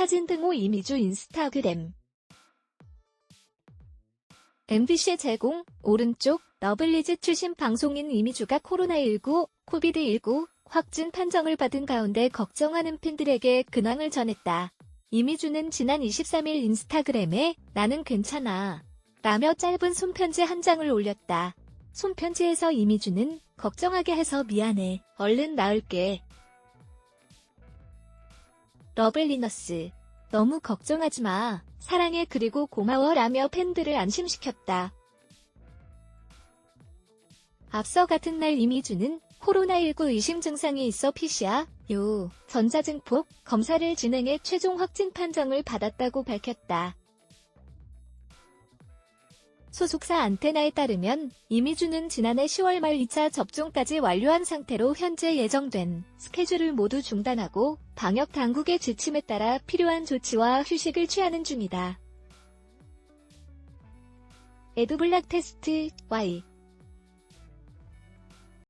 사진 등호 이미주 인스타그램 MBC 제공 오른쪽 러블리즈 출신 방송인 이미주가 코로나19, 코비드19 확진 판정을 받은 가운데 걱정하는 팬들에게 근황을 전했다. 이미주는 지난 23일 인스타그램에 나는 괜찮아 라며 짧은 손편지 한 장을 올렸다. 손편지에서 이미주는 걱정하게 해서 미안해. 얼른 나을게. 러블리너스. 너무 걱정하지 마. 사랑해 그리고 고마워 라며 팬들을 안심시켰다. 앞서 같은 날 이미주는 코로나19 의심 증상이 있어 PCR, 요, 전자증폭 검사를 진행해 최종 확진 판정을 받았다고 밝혔다. 소속사 안테나에 따르면 이미주는 지난해 10월 말 2차 접종까지 완료한 상태로 현재 예정된 스케줄을 모두 중단하고 방역 당국의 지침에 따라 필요한 조치와 휴식을 취하는 중이다. 에드블락 테스트 Y